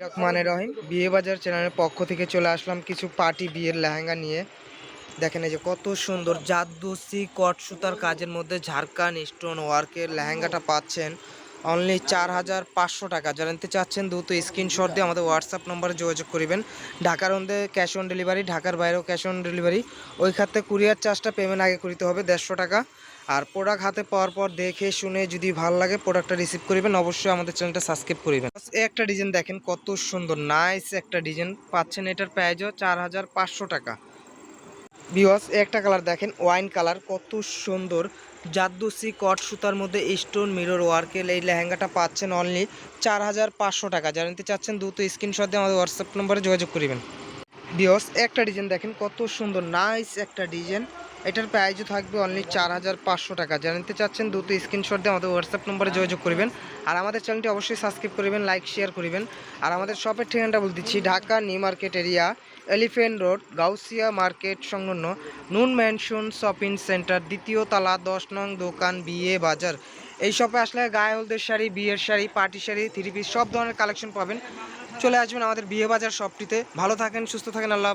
রহমানের রহিম বিয়ে বাজার চ্যানেলের পক্ষ থেকে চলে আসলাম কিছু পার্টি বিয়ের লেহেঙ্গা নিয়ে। দেখেন এই যে কত সুন্দর জাদুসি কট সুতার কাজের মধ্যে ঝাড়খান স্টোন ওয়ার্কের লেহেঙ্গাটা পাচ্ছেন। অনলি চার হাজার পাঁচশো টাকা। যারা নিতে চাচ্ছেন, দ্রুত স্ক্রিনশট দিয়ে আমাদের হোয়াটসঅ্যাপ নম্বরে যোগাযোগ করবেন। ঢাকার মধ্যে ক্যাশ অন ডেলিভারি ঢাকার বাইরেও ক্যাশ অন ডেলিভারি ওই খাতে কুরিয়ার চার্জটা পেমেন্ট আগে করতে হবে, দেড়শো টাকা। আর প্রোডাক্ট হাতে পাওয়ার পর দেখে, শুনে যদি ভালো লাগে প্রোডাক্টটা রিসিভ করবেন, অবশ্যই আমাদের চ্যানেলটা সাবস্ক্রাইব করবেন। একটা ডিজাইন দেখেন, কত সুন্দর নাইস একটা ডিজাইন পাচ্ছেন এটার প্রাইজও চার হাজার পাঁচশো টাকা। বিওয়াস একটা কালার দেখেন ওয়াইন কালার কত সুন্দর। জাদ্দুসি কট সুতার মধ্যে স্টোন মিরর ওয়ার্কেল এই লেহেঙ্গাটা পাচ্ছেন অনলি চার হাজার পাঁচশো টাকা। যারা নিতে চাচ্ছেন, দ্রুত স্ক্রিনশট দিয়ে আমাদের হোয়াটসঅ্যাপ নম্বরে যোগাযোগ করবেন। বিওস একটা ডিজাইন দেখেন, কত সুন্দর নাইস একটা ডিজাইন এটার প্রাইজও থাকবে অনলি চার হাজার পাঁচশো টাকা। জানতে নিতে চাচ্ছেন দ্রুত স্ক্রিনশট দিয়ে আমাদের হোয়াটসঅ্যাপ নম্বরে যোগাযোগ করবেন। আর আমাদের চ্যানেলটি অবশ্যই সাবস্ক্রাইব করবেন লাইক শেয়ার করবেন আর আমাদের শপের ঠিকানাটা বলে দিচ্ছি, Dhaka new market area elephant road Gausia market সংলগ্ন নুন ম্যানশন শপিং সেন্টার, দ্বিতীয় তালা দশ নং দোকান বিয়ে বাজার। এই শপে আসলে গায়ে হলদের শাড়ি, বিয়ের sari, party sari three piece সব ধরনের কালেকশন পাবেন। চলে আসবেন আমাদের বিয়ে বাজার শপটিতে ভালো থাকেন, সুস্থ থাকেন, আল্লাহ।